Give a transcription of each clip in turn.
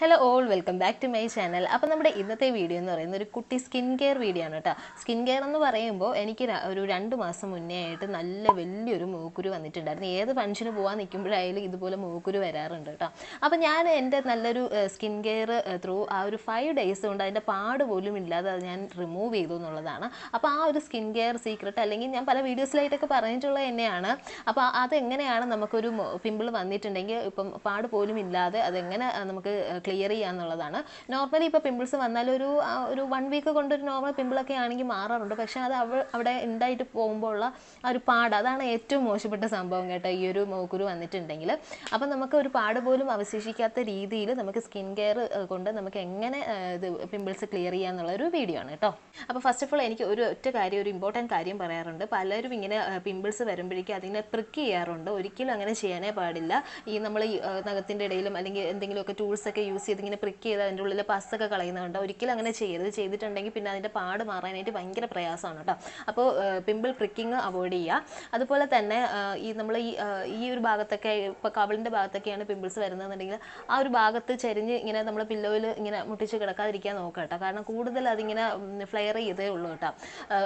Hello all welcome back to my channel അപ്പോൾ നമ്മുടെ ഇന്നത്തെ വീഡിയോ എന്ന് പറയുന്നത് ഒരു കുട്ടി സ്കിൻ കെയർ വീഡിയോ ആണ് കേട്ടോ. സ്കിൻ കെയർ എന്ന് പറയുമ്പോൾ എനിക്ക് ഒരു രണ്ട് മാസം മുന്നേ ആയിട്ട് നല്ല വലിയൊരു മൂക്കുരു വന്നിട്ടുണ്ടായിരുന്നു. ഏത് ഫംഗ്ഷന് പോകാൻ നിൽക്കുമ്പോഴായാലും ഇതുപോലെ മൂക്കുരു വരാറുണ്ട് കേട്ടോ. അപ്പോൾ ഞാൻ എന്റെ നല്ലൊരു സ്കിൻ കെയർ ത്രൂ ആ ഒരു ഫൈവ് ഡേയ്സ് കൊണ്ട് അതിന്റെ പാട് പോലും ഇല്ലാതെ അത് ഞാൻ റിമൂവ് ചെയ്തു എന്നുള്ളതാണ്. അപ്പോൾ ആ ഒരു സ്കിൻ കെയർ സീക്രട്ട് അല്ലെങ്കിൽ ഞാൻ പല വീഡിയോസിലായിട്ടൊക്കെ പറഞ്ഞിട്ടുള്ളത് തന്നെയാണ് അപ്പോൾ അതെങ്ങനെയാണ് നമുക്കൊരു പിമ്പിൾ വന്നിട്ടുണ്ടെങ്കിൽ ഇപ്പം പാട് പോലും ഇല്ലാതെ അതെങ്ങനെ നമുക്ക് ക്ലിയർ ചെയ്യുക എന്നുള്ളതാണ് നോർമലി ഇപ്പോൾ പിമ്പിൾസ് വന്നാൽ ഒരു ഒരു വൺ വീക്ക് കൊണ്ട് ഒരു നോർമൽ പിമ്പിളൊക്കെ ആണെങ്കിൽ മാറാറുണ്ട്. പക്ഷേ അത് അവ അവിടെ ഉണ്ടായിട്ട് പോകുമ്പോൾ ഉള്ള ആ ഒരു പാട് അതാണ് ഏറ്റവും മോശപ്പെട്ട സംഭവം കേട്ടോ ഈ ഒരു മൂക്കുരു വന്നിട്ടുണ്ടെങ്കിൽ അപ്പം നമുക്ക് ഒരു പാട് പോലും അവശേഷിക്കാത്ത രീതിയിൽ നമുക്ക് സ്കിൻ കെയർ കൊണ്ട് നമുക്ക് എങ്ങനെ ഇത് പിമ്പിൾസ് ക്ലിയർ ചെയ്യാന്നുള്ള ഒരു വീഡിയോ ആണ് കേട്ടോ. അപ്പോൾ ഫസ്റ്റ് ഓഫ് ഓൾ എനിക്ക് ഒരു ഒറ്റ കാര്യം ഒരു ഇമ്പോർട്ടന്റ് കാര്യം പറയാറുണ്ട്. പലരും ഇങ്ങനെ പിമ്പിൾസ് വരുമ്പോഴേക്കും അതിനെ പ്രിക്ക് ചെയ്യാറുണ്ട്. ഒരിക്കലും അങ്ങനെ ചെയ്യാനേ പാടില്ല. ഈ നമ്മൾ നഖത്തിന്റെ ഇടയിലും അല്ലെങ്കിൽ എന്തെങ്കിലുമൊക്കെ ടൂൾസ് ഒക്കെ യൂസ് ചെയ്ത് ഇങ്ങനെ പ്രിക്ക് ചെയ്ത് അതിന്റെ ഉള്ളിൽ പസ്സൊക്കെ കളയുന്നുണ്ട് ഒരിക്കലും അങ്ങനെ ചെയ്യരുത്. ചെയ്തിട്ടുണ്ടെങ്കിൽ പിന്നെ അതിന്റെ പാട് മാറാനായിട്ട് ഭയങ്കര പ്രയാസമാണ് കേട്ടോ. അപ്പോൾ പിമ്പിൾ പ്രിക്കിങ് അവോയ്ഡ് ചെയ്യുക. അതുപോലെ തന്നെ ഈ നമ്മൾ ഈ ഈ ഒരു ഭാഗത്തൊക്കെ ഇപ്പോൾ കവിളിന്റെ ഭാഗത്തൊക്കെയാണ് പിമ്പിൾസ് വരുന്നതെന്നുണ്ടെങ്കിൽ ആ ഒരു ഭാഗത്ത് ചെരിഞ്ഞ് ഇങ്ങനെ നമ്മൾ പില്ലോയിൽ ഇങ്ങനെ മുട്ടിച്ച് കിടക്കാതിരിക്കാൻ നോക്കുക കേട്ടോ. കാരണം കൂടുതൽ അതിങ്ങനെ ഫ്ലെയർ ചെയ്തേ ഉള്ളൂ കേട്ടോ.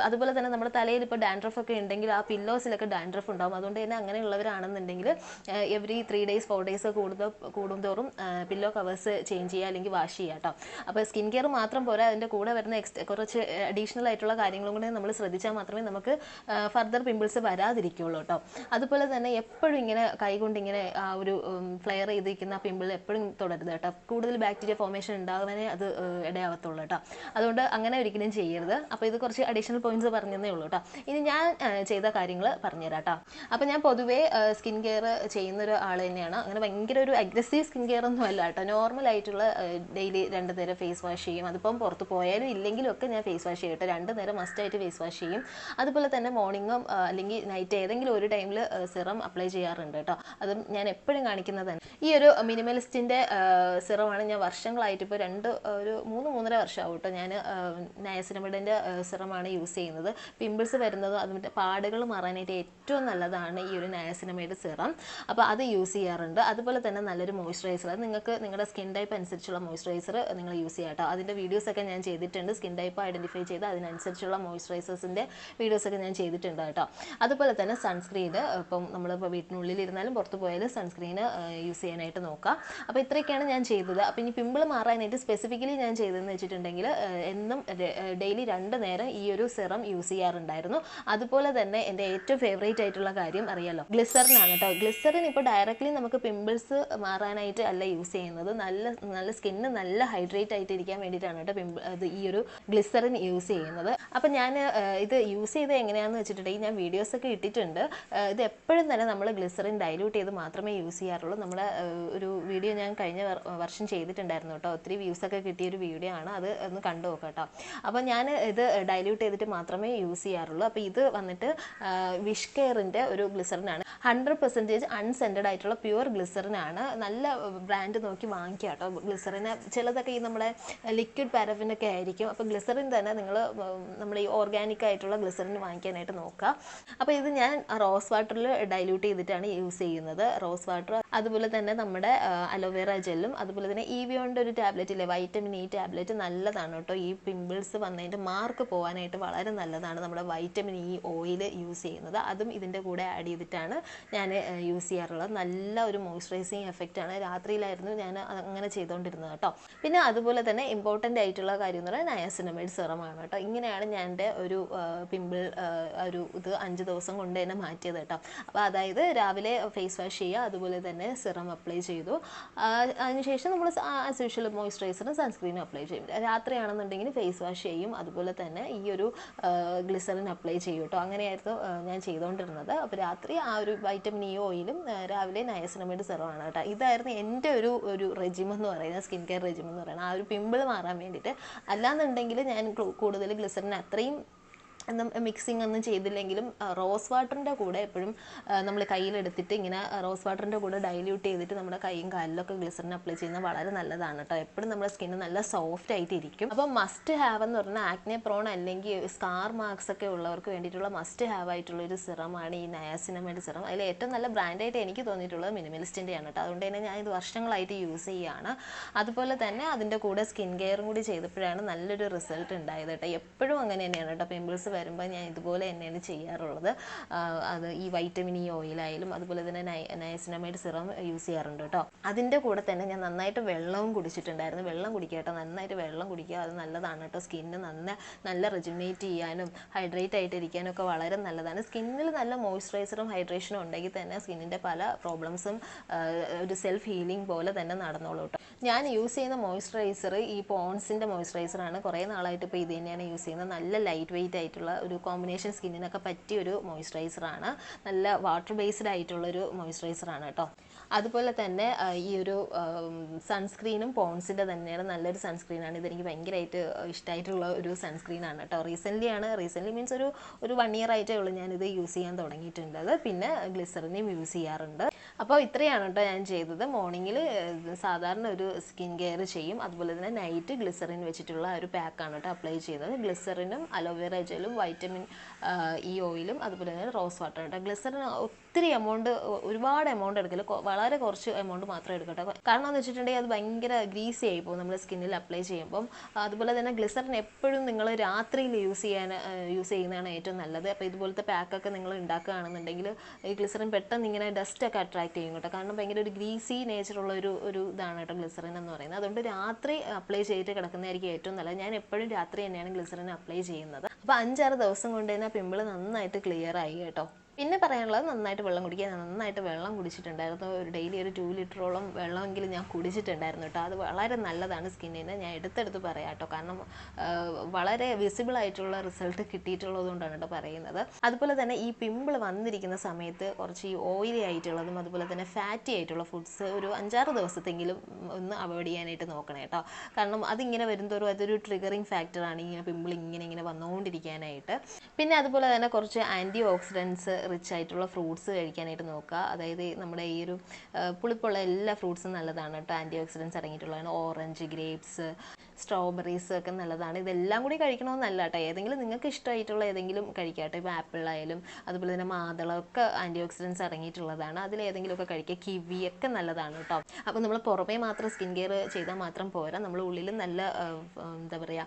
അതുപോലെ തന്നെ നമ്മുടെ തലയിൽ ഇപ്പോൾ ഡാൻഡ്രഫ് ഒക്കെ ഉണ്ടെങ്കിൽ ആ പില്ലോസിലൊക്കെ ഡാൻഡ്രഫ് ഉണ്ടാകും അതുകൊണ്ട് തന്നെ അങ്ങനെയുള്ളവരാണെന്നുണ്ടെങ്കിൽ every three days four days കൂടുതൽ കൂടുന്തോറും പില്ലോ കവേഴ്സ് ചേഞ്ച് ചെയ്യുക അല്ലെങ്കിൽ വാഷ് ചെയ്യുക കേട്ടോ അപ്പോൾ സ്കിൻ കെയർ മാത്രം പോരാ അതിന്റെ കൂടെ വരുന്ന എക്സ്ട്രാ കുറച്ച് അഡീഷണൽ ആയിട്ടുള്ള കാര്യങ്ങളും കൂടെ നമ്മൾ ശ്രദ്ധിച്ചാൽ മാത്രമേ നമുക്ക് ഫർദർ പിമ്പിൾസ് വരാതിരിക്കുള്ളൂ കേട്ടോ അതുപോലെ തന്നെ എപ്പോഴും ഇങ്ങനെ കൈകൊണ്ട് ഇങ്ങനെ ആ ഒരു ഫ്ലെയർ ചെയ്തിരിക്കുന്ന പിമ്പിൾ എപ്പോഴും തുടരുത് കേട്ടോ കൂടുതൽ ബാക്ടീരിയ ഫോർമേഷൻ ഉണ്ടാകാനേ അത് ഇടയാവത്തുള്ളൂ കേട്ടോ അതുകൊണ്ട് അങ്ങനെ ഒരിക്കലും ചെയ്യരുത്. അപ്പോൾ ഇത് കുറച്ച് അഡീഷണൽ പോയിന്റ്സ് പറഞ്ഞതേ ഉള്ളൂ കേട്ടോ ഇനി ഞാൻ ചെയ്ത കാര്യങ്ങൾ പറഞ്ഞുതരാം കേട്ടോ അപ്പോൾ ഞാൻ പൊതുവേ സ്കിൻ കെയർ ചെയ്യുന്ന ഒരു ആൾ തന്നെയാണ്. അങ്ങനെ ഭയങ്കര ഒരു അഗ്രസീവ് സ്കിൻ കെയർ ഒന്നും അല്ല കേട്ടോ നോർമൽ ആയിട്ടുള്ള ഡെയിലി രണ്ട് നേരം ഫേസ് വാഷ് ചെയ്യും. അതിപ്പം പുറത്ത് പോയാലും ഇല്ലെങ്കിലും ഒക്കെ ഞാൻ ഫേസ് വാഷ് ചെയ്യട്ടെ രണ്ട് നേരം മസ്റ്റ് ആയിട്ട് ഫേസ് വാഷ് ചെയ്യും. അതുപോലെ തന്നെ മോർണിംഗും അല്ലെങ്കിൽ നൈറ്റ് ഏതെങ്കിലും ഒരു ടൈമിൽ സിറം അപ്ലൈ ചെയ്യാറുണ്ട് കേട്ടോ. അതും ഞാൻ എപ്പോഴും കാണിക്കുന്നത് ഈ ഒരു മിനിമലിസ്റ്റിന്റെ സിറമാണ് ഞാൻ വർഷങ്ങളായിട്ട് ഇപ്പോൾ രണ്ട് ഒരു മൂന്ന് മൂന്നര വർഷമാവും കേട്ടോ ഞാൻ നയസിനമിഡിന്റെ സിറമാണ് യൂസ് ചെയ്യുന്നത്. പിമ്പിൾസ് വരുന്നതും അതിന്റെ പാടുകൾ മാറാനായിട്ട് ഏറ്റവും നല്ലതാണ് ഈ ഒരു നയസിനമൈഡ് സിറം അപ്പോൾ അത് യൂസ് ചെയ്യാറുണ്ട്. അതുപോലെ തന്നെ നല്ലൊരു മോയ്സ്ചറൈസർ അത് നിങ്ങൾക്ക് നിങ്ങളുടെ സ്കിൻ ടൈപ്പ് അനുസരിച്ചുള്ള മോയ്സ്ചറൈസർ നിങ്ങൾ യൂസ് ചെയ്യാം കേട്ടോ അതിന്റെ വീഡിയോസൊക്കെ ഞാൻ ചെയ്തിട്ടുണ്ട്. സ്കിൻ ടൈപ്പ് ഐഡന്റിഫൈ ചെയ്ത് അതിനനുസരിച്ചുള്ള മോയ്സ്ചറൈസേഴ്സിന്റെ വീഡിയോസൊക്കെ ഞാൻ ചെയ്തിട്ടുണ്ട് കേട്ടോ അതുപോലെ തന്നെ സൺസ്ക്രീൻ ഇപ്പം നമ്മളിപ്പോൾ വീട്ടിനുള്ളിൽ ഇരുന്നാലും പുറത്ത് പോയാലും സൺസ്ക്രീൻ യൂസ് ചെയ്യാനായിട്ട് നോക്കുക അപ്പോൾ ഇത്രയൊക്കെയാണ് ഞാൻ ചെയ്തത്. അപ്പോൾ ഇനി പിമ്പിൾ മാറാനായിട്ട് സ്പെസിഫിക്കലി ഞാൻ ചെയ്തതെന്ന് വെച്ചിട്ടുണ്ടെങ്കിൽ എന്നും ഡെയിലി രണ്ട് നേരം ഈ ഒരു സിറം യൂസ് ചെയ്യാറുണ്ടായിരുന്നു. അതുപോലെ തന്നെ എന്റെ ഏറ്റവും ഫേവറേറ്റ് ആയിട്ടുള്ള കാര്യം അറിയാലോ ഗ്ലിസറിനാണ് കേട്ടോ ഗ്ലിസറിൻ ഇപ്പോൾ ഡയറക്റ്റ്ലി നമുക്ക് പിമ്പിൾസ് മാറാനായിട്ട് അല്ല യൂസ് ചെയ്യുന്നത്. നല്ല നല്ല നല്ല സ്കിന്ന് നല്ല ഹൈഡ്രേറ്റ് ആയിട്ട് ഇരിക്കാൻ വേണ്ടിയിട്ടാണ് കേട്ടോ പിമ്പിൾ അത് ഈ ഒരു ഗ്ലിസറിൻ യൂസ് ചെയ്യുന്നത്. അപ്പം ഞാൻ ഇത് യൂസ് ചെയ്ത് എങ്ങനെയാണെന്ന് വെച്ചിട്ടുണ്ടെങ്കിൽ ഞാൻ വീഡിയോസ് ഒക്കെ ഇട്ടിട്ടുണ്ട്. ഇത് എപ്പോഴും തന്നെ നമ്മൾ ഗ്ലിസറിൻ ഡൈലൂട്ട് ചെയ്ത് മാത്രമേ യൂസ് ചെയ്യാറുള്ളൂ. നമ്മുടെ ഒരു വീഡിയോ ഞാൻ കഴിഞ്ഞ വർഷം ചെയ്തിട്ടുണ്ടായിരുന്നു കേട്ടോ. ഒത്തിരി കിട്ടിയ ഒരു വീഡിയോ ആണ്. അത് ഒന്ന് കണ്ടു നോക്കാം കേട്ടോ. അപ്പോൾ ഞാൻ ഇത് ഡൈല്യൂട്ട് ചെയ്തിട്ട് മാത്രമേ യൂസ് ചെയ്യാറുള്ളൂ. അപ്പോൾ ഇത് വന്നിട്ട് വിഷ് കെയറിന്റെ ഒരു ഗ്ലിസറിനാണ്. ഹൺഡ്രഡ് പെർസെന്റേജ് അൺസെന്റഡ് ആയിട്ടുള്ള പ്യുവർ ഗ്ലിസറിനാണ്. നല്ല ബ്രാൻഡ് നോക്കി വാങ്ങിക്കുക കേട്ടോ. ഗ്ലിസറിന് ചിലതൊക്കെ ഈ നമ്മുടെ ലിക്വിഡ് പാരഫിനൊക്കെ ആയിരിക്കും. അപ്പോൾ ഗ്ലിസറിൻ തന്നെ നിങ്ങൾ നമ്മൾ ഈ ഓർഗാനിക് ആയിട്ടുള്ള ഗ്ലിസറിൻ വാങ്ങിക്കാനായിട്ട് നോക്കുക. അപ്പോൾ ഇത് ഞാൻ റോസ് വാട്ടറിൽ ഡൈല്യൂട്ട് ചെയ്തിട്ടാണ് യൂസ് ചെയ്യുന്നത്. റോസ് വാട്ടർ അതുപോലെ തന്നെ നമ്മുടെ അലോവേറ ജെല്ലും അതുപോലെ തന്നെ ഇവിയോന്റെ ഒരു ടാബ്ലറ്റ് ഇല്ലേ വൈറ്റമിൻ ഇ ടാബ്ലറ്റ് നല്ലതാണ് കേട്ടോ. ഈ പിമ്പിൾസ് വന്നതിന്റെ മാർക്ക് പോകാനായിട്ട് വളരെ നല്ലതാണ് നമ്മുടെ വൈറ്റമിൻ ഇ ഓയിൽ യൂസ് ചെയ്യുന്നത്. അതും ഇതിന്റെ കൂടെ ആഡ് ചെയ്തിട്ടാണ് ഞാൻ യൂസ് ചെയ്യാറുള്ളത്. നല്ല ഒരു മോയ്സ്ചറൈസിങ് എഫക്റ്റാണ് രാത്രിയിലായിരുന്നു ഞാൻ അങ്ങനെ ചെയ്തുകൊണ്ടിരുന്നത് കേട്ടോ. പിന്നെ അതുപോലെ തന്നെ ഇമ്പോർട്ടന്റ് ആയിട്ടുള്ള കാര്യം എന്ന് പറയുന്നത് നയസിനമൈഡ് സിറമാണ് കേട്ടോ. ഇങ്ങനെയാണ് ഞാൻ എന്റെ ഒരു പിമ്പിൾ ഒരു ഇത് അഞ്ച് ദിവസം കൊണ്ട് തന്നെ മാറ്റിയത് കേട്ടോ. അപ്പോൾ അതായത് രാവിലെ ഫേസ് വാഷ് ചെയ്യുക അതുപോലെ തന്നെ സിറം അപ്ലൈ ചെയ്തു. അതിനുശേഷം നമ്മൾ ആസ് യൂഷ്വൽ മോയ്സ്ചറൈസറും സൺസ്ക്രീനും അപ്ലൈ ചെയ്യും. രാത്രിയാണെന്നുണ്ടെങ്കിൽ ഫേസ് വാഷ് ചെയ്യും. അതുപോലെ തന്നെ ഈ ഒരു ഗ്ലിസറിൻ അപ്ലൈ ചെയ്യും കേട്ടോ. അങ്ങനെയായിരുന്നു ഞാൻ ചെയ്തുകൊണ്ടിരുന്നത് അപ്പോൾ രാത്രി ആ ഒരു വൈറ്റമിൻ ഇ ഓയിലും രാവിലെ നയസിനമൈഡ് സിറമാണ് കേട്ടോ. ഇതായിരുന്നു എന്റെ ഒരു ഒരു റെജിം എന്ന് പറയുന്നത് സ്കിൻ കെയർ റെജിം എന്ന് പറയുന്നത് ആ ഒരു പിമ്പിൾ മാറാൻ വേണ്ടിയിട്ട്. അല്ലാന്നുണ്ടെങ്കിൽ ഞാൻ കൂടുതൽ ഗ്ലിസറിൻ അത്രയും മിക്സിംഗ് ഒന്നും ചെയ്തില്ലെങ്കിലും റോസ് വാട്ടറിന്റെ കൂടെ എപ്പോഴും നമ്മൾ കയ്യിലെടുത്തിട്ട് ഇങ്ങനെ റോസ് വാട്ടറിന്റെ കൂടെ ഡൈല്യൂട്ട് ചെയ്തിട്ട് നമ്മുടെ കൈയും കാലിലൊക്കെ ഗ്ലിസറിൻ അപ്ലൈ ചെയ്യുന്നത് വളരെ നല്ലതാണ് കേട്ടോ എപ്പോഴും നമ്മുടെ സ്കിന്ന് നല്ല സോഫ്റ്റ് ആയിട്ട് ഇരിക്കും അപ്പം മസ്റ്റ് ഹാവ് എന്ന് പറഞ്ഞാൽ ആക്നെ പ്രോൺ അല്ലെങ്കിൽ സ്കാർ മാർക്സ് ഒക്കെ ഉള്ളവർക്ക് വേണ്ടിയിട്ടുള്ള മസ്റ്റ് ഹാവ് ആയിട്ടുള്ള ഒരു സിറമാണ് ഈ നയാസിനമൈഡ് സിറം. അതിൽ ഏറ്റവും നല്ല ബ്രാൻഡായിട്ട് എനിക്ക് തോന്നിയിട്ടുള്ളത് മിനിമലിസ്റ്റിന്റെ ആണ് കേട്ടോ അതുകൊണ്ട് തന്നെ ഞാൻ ഇത് വർഷങ്ങളായിട്ട് യൂസ് ചെയ്യുകയാണ്. അതുപോലെ തന്നെ അതിന്റെ കൂടെ സ്കിൻ കെയറും കൂടി ചെയ്തപ്പോഴാണ് നല്ലൊരു റിസൾട്ട് ഉണ്ടായത് കേട്ടോ എപ്പോഴും അങ്ങനെ തന്നെയാണ് കേട്ടോ പിമ്പിൾസ് വരുമ്പോൾ ഞാൻ ഇതുപോലെ തന്നെയാണ് ചെയ്യാറുള്ളത്. അത് ഈ വൈറ്റമിൻ ഇ ഓയിലായാലും അതുപോലെ തന്നെ നൈ നയസിനമൈഡ് സിറം യൂസ് ചെയ്യാറുണ്ട് കേട്ടോ. അതിന്റെ കൂടെ തന്നെ ഞാൻ നന്നായിട്ട് വെള്ളവും കുടിച്ചിട്ടുണ്ടായിരുന്നു. വെള്ളം കുടിക്കുക കേട്ടോ. നന്നായിട്ട് വെള്ളം കുടിക്കുക അത് നല്ലതാണ് കേട്ടോ. സ്കിന്ന് നന്ന നല്ല റെജുമിനേറ്റ് ചെയ്യാനും ഹൈഡ്രേറ്റ് ആയിട്ട് ഇരിക്കാനൊക്കെ വളരെ നല്ലതാണ്. സ്കിന്നിൽ നല്ല മോയ്സ്ചറൈസറും ഹൈഡ്രേഷനും ഉണ്ടെങ്കിൽ തന്നെ സ്കിന്നിന്റെ പല പ്രോബ്ലംസും ഒരു സെൽഫ് ഹീലിംഗ് പോലെ തന്നെ നടന്നോളൂ കേട്ടോ. ഞാൻ യൂസ് ചെയ്യുന്ന മോയ്സ്ചറൈസർ ഈ പോൺസിന്റെ മോയ്സ്ചറൈസറാണ് കുറേ നാളായിട്ട് ഇപ്പോൾ ഇത് തന്നെയാണ് യൂസ് ചെയ്യുന്നത്. നല്ല ലൈറ്റ് വെയിറ്റ് ആയിട്ടുള്ള ഒരു കോമ്പിനേഷൻ സ്കിന്നിനൊക്കെ പറ്റിയ ഒരു മോയ്സ്ചറൈസറാണ്. നല്ല വാട്ടർ ബേസ്ഡ് ആയിട്ടുള്ള ഒരു മോയ്സ്ചറൈസറാണ് കേട്ടോ. അതുപോലെ തന്നെ ഈ ഒരു സൺസ്ക്രീനും പോൺസിന്റെ തന്നെയാണ് നല്ലൊരു സൺസ്ക്രീനാണ്. ഇതെനിക്ക് ഭയങ്കരമായിട്ട് ഇഷ്ടമായിട്ടുള്ള ഒരു സൺസ്ക്രീനാണ് കേട്ടോ. റീസെന്റ്ലി ആണ് റീസെന്റ്ലി മീൻസ് ഒരു ഒരു വൺ ഇയർ ആയിട്ടേ ഉള്ളൂ ഞാനിത് യൂസ് ചെയ്യാൻ തുടങ്ങിയിട്ടുണ്ടത് പിന്നെ ഗ്ലിസറിനെയും യൂസ് ചെയ്യാറുണ്ട്. അപ്പോൾ ഇത്രയാണ് കേട്ടോ ഞാൻ ചെയ്തത്. മോർണിംഗിൽ സാധാരണ ഒരു സ്കിൻ കെയർ ചെയ്യും. അതുപോലെ തന്നെ നൈറ്റ് ഗ്ലിസറിൻ വെച്ചിട്ടുള്ള ഒരു പാക്കാണ് കേട്ടോ അപ്ലൈ ചെയ്യുന്നത്. ഗ്ലിസറിനും അലോവേറ ജെലും വൈറ്റമിൻ ഇ ഓയിലും അതുപോലെ തന്നെ റോസ് വാട്ടർ കേട്ടോ. ഗ്ലിസറിൻ ഒത്തിരി എമൗണ്ട് ഒരുപാട് എമൗണ്ട് എടുക്കില്ല വളരെ കുറച്ച് എമൗണ്ട് മാത്രമേ എടുക്കട്ടെ കാരണം എന്ന് വെച്ചിട്ടുണ്ടെങ്കിൽ അത് ഭയങ്കര ഗ്രീസി ആയി പോകും നമ്മുടെ സ്കിന്നിൽ അപ്ലൈ ചെയ്യുമ്പം. അതുപോലെ തന്നെ ഗ്ലിസറിൻ എപ്പോഴും നിങ്ങൾ രാത്രിയിൽ യൂസ് ചെയ്യാൻ യൂസ് ചെയ്യുന്നതാണ് ഏറ്റവും നല്ലത്. അപ്പോൾ ഇതുപോലത്തെ പാക്കൊക്കെ നിങ്ങൾ ഉണ്ടാക്കുകയാണെന്നുണ്ടെങ്കിൽ ഈ ഗ്ലിസറിൻ പെട്ടെന്ന് ഇങ്ങനെ ഡസ്റ്റ് ഒക്കെ അട്രാക്ട് ചെയ്യും കേട്ടോ. കാരണം ഭയങ്കര ഒരു ഗ്രീസി നേച്ചറുള്ള ഒരു ഒരു ഇതാണ് കേട്ടോ ഗ്ലിസറിൻ എന്ന് പറയുന്നത്. അതുകൊണ്ട് രാത്രി അപ്ലൈ ചെയ്തിട്ട് കിടക്കുന്നതായിരിക്കും ഏറ്റവും നല്ലത്. ഞാൻ എപ്പോഴും രാത്രി തന്നെയാണ് ഗ്ലിസറിൻ അപ്ലൈ ചെയ്യുന്നത്. അപ്പോൾ അഞ്ചാറ് ദിവസം കൊണ്ട് തന്നെ പിമ്പിൾ നന്നായിട്ട് ക്ലിയർ ആയി കേട്ടോ. പിന്നെ പറയാനുള്ളത് നന്നായിട്ട് വെള്ളം കുടിക്കുക. നന്നായിട്ട് വെള്ളം കുടിച്ചിട്ടുണ്ടായിരുന്നു. ഒരു ഡെയിലി ഒരു ടു ലിറ്ററോളം വെള്ളമെങ്കിലും ഞാൻ കുടിച്ചിട്ടുണ്ടായിരുന്നു കേട്ടോ അത് വളരെ നല്ലതാണ് സ്കിന്നിന്. ഞാൻ എടുത്തെടുത്ത് പറയാം കേട്ടോ കാരണം വളരെ വിസിബിൾ ആയിട്ടുള്ള റിസൾട്ട് കിട്ടിയിട്ടുള്ളത് കൊണ്ടാണ് കേട്ടോ പറയുന്നത്. അതുപോലെ തന്നെ ഈ പിമ്പിൾ വന്നിരിക്കുന്ന സമയത്ത് കുറച്ച് ഈ ഓയിലി ആയിട്ടുള്ളതും അതുപോലെ തന്നെ ഫാറ്റി ആയിട്ടുള്ള ഫുഡ്സ് ഒരു അഞ്ചാറ് ദിവസത്തെങ്കിലും ഒന്ന് അവോയ്ഡ് ചെയ്യാനായിട്ട് നോക്കണേ കേട്ടോ കാരണം അതിങ്ങനെ വരുന്തോറും അതൊരു ട്രിഗറിങ് ഫാക്ടറാണ് ഇങ്ങനെ പിമ്പിൾ ഇങ്ങനെ ഇങ്ങനെ വന്നുകൊണ്ടിരിക്കാനായിട്ട് പിന്നെ അതുപോലെ തന്നെ കുറച്ച് ആന്റി ഓക്സിഡൻസ് റിച്ച് ആയിട്ടുള്ള ഫ്രൂട്ട്സ് കഴിക്കാനായിട്ട് നോക്കുക. അതായത് നമ്മുടെ ഈ ഒരു പുളിപ്പുള്ള എല്ലാ ഫ്രൂട്ട്സും നല്ലതാണ് കേട്ടോ. ആന്റി ഓക്സിഡൻസ് അടങ്ങിയിട്ടുള്ളതാണ്. ഓറഞ്ച് ഗ്രേപ്സ് സ്ട്രോബെറീസ് ഒക്കെ നല്ലതാണ്. ഇതെല്ലാം കൂടി കഴിക്കണമെന്നല്ല കേട്ടോ. ഏതെങ്കിലും നിങ്ങൾക്ക് ഇഷ്ടമായിട്ടുള്ള ഏതെങ്കിലും കഴിക്കാട്ടെ. ഇപ്പോൾ ആപ്പിൾ ആയാലും അതുപോലെ തന്നെ മാതളമൊക്കെ ആന്റി ഓക്സിഡൻസ് അടങ്ങിയിട്ടുള്ളതാണ്. അതിൽ ഏതെങ്കിലുമൊക്കെ കഴിക്കുക. കിവി ഒക്കെ നല്ലതാണ് കേട്ടോ. അപ്പോൾ നമ്മൾ പുറമേ മാത്രം സ്കിൻ കെയർ ചെയ്താൽ മാത്രം പോരാ. നമ്മൾ ഉള്ളിലും നല്ല എന്താ പറയുക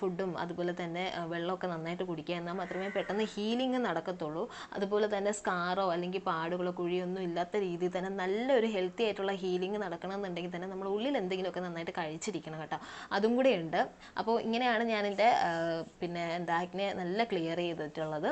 ഫുഡും അതുപോലെ തന്നെ വെള്ളമൊക്കെ നന്നായിട്ട് കുടിക്കുക. എന്നാൽ മാത്രമേ പെട്ടെന്ന് ഹീലിംഗ് നടക്കത്തുള്ളൂ. അതുപോലെ തന്നെ സ്കാറോ അല്ലെങ്കിൽ പാടുകളോ കുഴിയൊന്നും ഇല്ലാത്ത രീതിയിൽ തന്നെ നല്ലൊരു ഹെൽത്തി ആയിട്ടുള്ള ഹീലിംഗ് നടക്കണം എന്നുണ്ടെങ്കിൽ തന്നെ നമ്മൾ ഉള്ളിൽ എന്തെങ്കിലുമൊക്കെ നന്നായിട്ട് കഴിച്ചിരിക്കണം കേട്ടോ. അതും കൂടെ ഉണ്ട്. അപ്പോൾ ഇങ്ങനെയാണ് ഞാൻ എന്റെ പിന്നെ എന്താ നല്ല ക്ലിയർ ചെയ്തിട്ടുള്ളത്.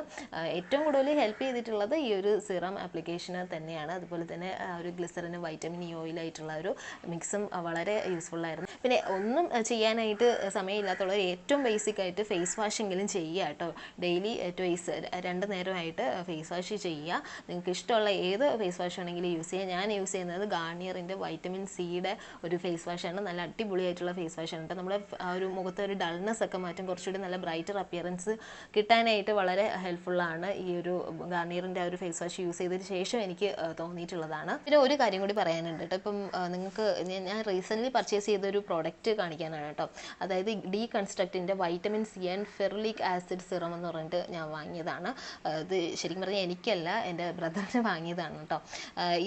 ഏറ്റവും കൂടുതൽ ഹെൽപ്പ് ചെയ്തിട്ടുള്ളത് ഈ ഒരു സിറം ആപ്ലിക്കേഷന് തന്നെയാണ്. അതുപോലെ തന്നെ ഒരു ഗ്ലിസറിന് വൈറ്റമിൻ ഇ ഓയിലായിട്ടുള്ള ഒരു മിക്സും വളരെ യൂസ്ഫുൾ ആയിരുന്നു. പിന്നെ ഒന്നും ചെയ്യാനായിട്ട് സമയമില്ലാത്തുള്ളവർ ഏറ്റവും ബേസിക് ആയിട്ട് ഫേസ് വാഷെങ്കിലും ചെയ്യുക കേട്ടോ. ഡെയിലി ട്വൈസ് രണ്ട് നേരമായിട്ട് ഫേസ് വാഷ് ചെയ്യുക. നിങ്ങൾക്ക് ഇഷ്ടമുള്ള ഏത് ഫേസ് വാഷ് ആണെങ്കിലും യൂസ് ചെയ്യാം. ഞാൻ യൂസ് ചെയ്യുന്നത് ഗാർണിയറിന്റെ വൈറ്റമിൻ സിയുടെ ഒരു ഫേസ് വാഷാണ് നല്ല അടിപൊളിയായിട്ടുള്ള ഫേസ് വാഷാണ് കേട്ടോ നമ്മുടെ ഒരു മുഖത്തെ ഒരു ഡൾനെസ് ഒക്കെ മാറ്റും. കുറച്ചുകൂടി നല്ല ബ്രൈറ്റർ അപ്പിയറൻസ് കിട്ടാനായിട്ട് വളരെ ഹെൽപ്ഫുള്ളാണ് ഈ ഒരു ഗാർണിയറിന്റെ ഒരു ഫേസ് വാഷ് യൂസ് ചെയ്തതിന് ശേഷം എനിക്ക് തോന്നിയിട്ടുള്ളതാണ്. പിന്നെ ഒരു കാര്യം കൂടി പറയാനുണ്ട് കേട്ടോ ഇപ്പം നിങ്ങൾക്ക് ഞാൻ- റീസെന്റ്ലി പർച്ചേസ് ചെയ്ത ഒരു പ്രോഡക്റ്റ് കാണിക്കാനാണ് കേട്ടോ അതായത് ഡീ കൺസ്ട്രക്റ്റിന്റെ vitamin C and ferulic acid serum എന്ന് പറഞ്ഞിട്ട് ഞാൻ വാങ്ങിയതാണ്. അത് ശരിക്കും പറഞ്ഞാൽ എനിക്കല്ല എന്റെ ബ്രദറിന് വാങ്ങിയതാണ് കേട്ടോ.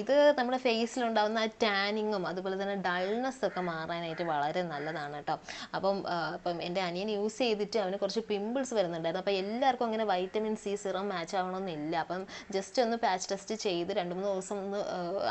ഇത് നമ്മുടെ ഫേസിലുണ്ടാകുന്ന ടാനിങ്ങും അതുപോലെ തന്നെ ഡൾനെസ് ഒക്കെ മാറാനായിട്ട് വളരെ നല്ലതാണ് കേട്ടോ. അപ്പം അപ്പം എന്റെ അനിയൻ യൂസ് ചെയ്തിട്ട് അവന് കുറച്ച് പിമ്പിൾസ് വരുന്നുണ്ടായിരുന്നു. അപ്പോൾ എല്ലാവർക്കും അങ്ങനെ വൈറ്റമിൻ സി സിറം മാച്ച് ആവണമെന്നില്ല. അപ്പം ജസ്റ്റ് ഒന്ന് പാച്ച് ടെസ്റ്റ് ചെയ്ത് രണ്ട് മൂന്ന് ദിവസം ഒന്ന്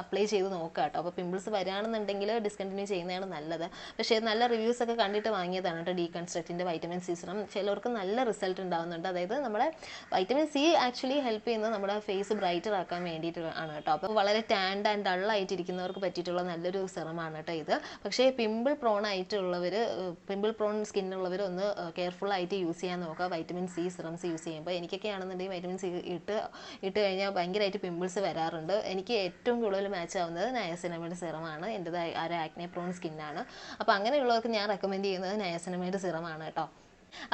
അപ്ലൈ ചെയ്ത് നോക്കുക കേട്ടോ. അപ്പോൾ പിമ്പിൾസ് വരികയാണെന്നുണ്ടെങ്കിൽ ഡിസ്കണ്ടിന്യൂ ചെയ്യുന്നതാണ് നല്ലത്. പക്ഷേ നല്ല റിവ്യൂസ് ഒക്കെ കണ്ടിട്ട് വാങ്ങിയതാണ് കേട്ടോ ഡീകൺസ്ട്രക്റ്റിന്റെ വൈറ്റമിൻ സി സിറം. ചിലർക്ക് നല്ല റിസൾട്ട് ഉണ്ടാവുന്നുണ്ട്. അതായത് നമ്മുടെ വൈറ്റമിൻ സി ആക്ച്വലി ഹെൽപ്പ് ചെയ്യുന്നത് നമ്മുടെ ഫേസ് ബ്രൈറ്റർ ആക്കാൻ വേണ്ടിയിട്ട് ആണ് കേട്ടോ. അപ്പോൾ വളരെ ടാൻഡ് ആൻഡ് ഡൾ ആയിട്ടിരിക്കുന്നവർക്ക് പറ്റിയിട്ടുള്ള നല്ലൊരു സിറമാണ് കേട്ടോ ഇത്. പക്ഷേ പിമ്പിൾ പ്രോൺ ആയിട്ടുള്ളവർ പിമ്പിൾ പ്രോൺ സ്കിൻ സ്കിന്നുള്ളവർ ഒന്ന് കെയർഫുൾ ആയിട്ട് യൂസ് ചെയ്യാൻ നോക്കുക. വൈറ്റമിൻ സി സിറംസ് യൂസ് ചെയ്യുമ്പോൾ എനിക്കൊക്കെ ആണെന്നുണ്ടെങ്കിൽ വൈറ്റമിൻ സി ഇട്ട് ഇട്ട് കഴിഞ്ഞാൽ ഭയങ്കരമായിട്ട് പിമ്പിൾസ് വരാറുണ്ട്. എനിക്ക് ഏറ്റവും കൂടുതൽ മാച്ച് ആവുന്നത് നയസിനമൈഡ് സിറമാണ്. എന്റെതായ ഒരു ആക്നെ പ്രോൺ സ്കിന്നാണ് അപ്പോൾ അങ്ങനെയുള്ളവർക്ക് ഞാൻ റെക്കമെൻഡ് ചെയ്യുന്നത് നയസിനമൈഡ് സിറമാണ് കേട്ടോ.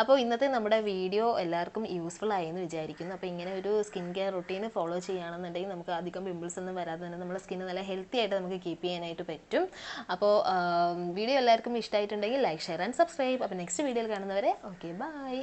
അപ്പോൾ ഇന്നത്തെ നമ്മുടെ വീഡിയോ എല്ലാവർക്കും യൂസ്ഫുൾ ആയി എന്ന് വിചാരിക്കുന്നു. അപ്പോൾ ഇങ്ങനെ ഒരു സ്കിൻ കെയർ റുട്ടീൻ ഫോളോ ചെയ്യുകയാണെന്നുണ്ടെങ്കിൽ നമുക്ക് അധികം പിമ്പിൾസ് ഒന്നും വരാതെ തന്നെ നമ്മുടെ സ്കിന്ന് നല്ല ഹെൽത്തി ആയിട്ട് നമുക്ക് കീപ്പ് ചെയ്യാനായിട്ട് പറ്റും. അപ്പോൾ വീഡിയോ എല്ലാവർക്കും ഇഷ്ടമായിട്ടുണ്ടെങ്കിൽ ലൈക്ക് ഷെയർ ആൻഡ് സബ്സ്ക്രൈബ് അപ്പോൾ നെക്സ്റ്റ് വീഡിയോയിൽ കാണുന്നവരെ ഓക്കെ ബൈ